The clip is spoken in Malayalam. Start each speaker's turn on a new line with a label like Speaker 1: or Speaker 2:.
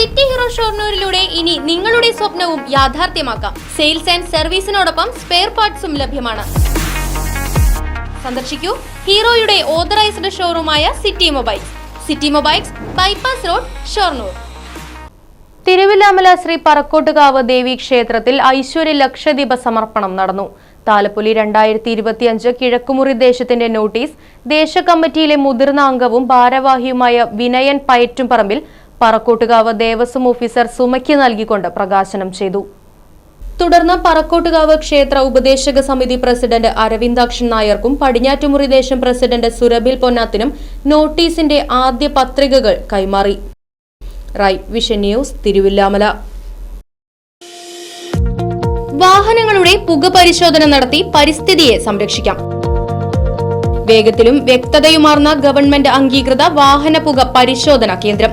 Speaker 1: സിറ്റി ഹീറോ ഷോർണൂരിലൂടെ ഇനി നിങ്ങളുടെ സ്വപ്നവും യാഥാർത്ഥ്യമാക്കാം. സെയിൽസ് ആൻഡ് സർവീസിനോടൊപ്പം സ്പെയർ പാർട്സും ലഭ്യമാണ്. സന്ദർശിക്കൂ ഹീറോയുടെ authorised ഷോറൂമായ city mobiles. City mobiles bypass road Shoranur.
Speaker 2: Thiruvilwamala Shri Parakkottukavu Devi ക്ഷേത്രത്തിൽ ഐശ്വര്യ ലക്ഷദീപ സമർപ്പണം നടന്നു. താലപ്പൊലി രണ്ടായിരത്തി ഇരുപത്തിയഞ്ച് കിഴക്കുമുറി ദേശത്തിന്റെ നോട്ടീസ് ദേശ കമ്മിറ്റിയിലെ മുതിർന്ന അംഗവും ഭാരവാഹിയുമായ വിനയൻ പയറ്റുംപറമ്പിൽ പറക്കോട്ടുകാവ് ദേവസ്വം ഓഫീസർ സുമയ്ക്ക് നൽകിക്കൊണ്ട് പ്രകാശനം ചെയ്തു. തുടർന്ന് പറക്കോട്ടുകാവ് ക്ഷേത്ര ഉപദേശക സമിതി പ്രസിഡന്റ് അരവിന്ദാക്ഷൻ നായർക്കും പടിഞ്ഞാറ്റുമുറി ദേശം പ്രസിഡന്റ് സുരഭിൽ പൊന്നാത്തിനും നോട്ടീസിന്റെ ആദ്യ പത്രികകൾ കൈമാറി. Rai Vision News Thiruvilwamala. വാഹനങ്ങളുടെ പുക പരിശോധന നടത്തി പരിസ്ഥിതിയെ സംരക്ഷിക്കാം. വേഗത്തിലും വ്യക്തതയുമാർന്ന ഗവൺമെന്റ് അംഗീകൃത വാഹന പുക പരിശോധന കേന്ദ്രം.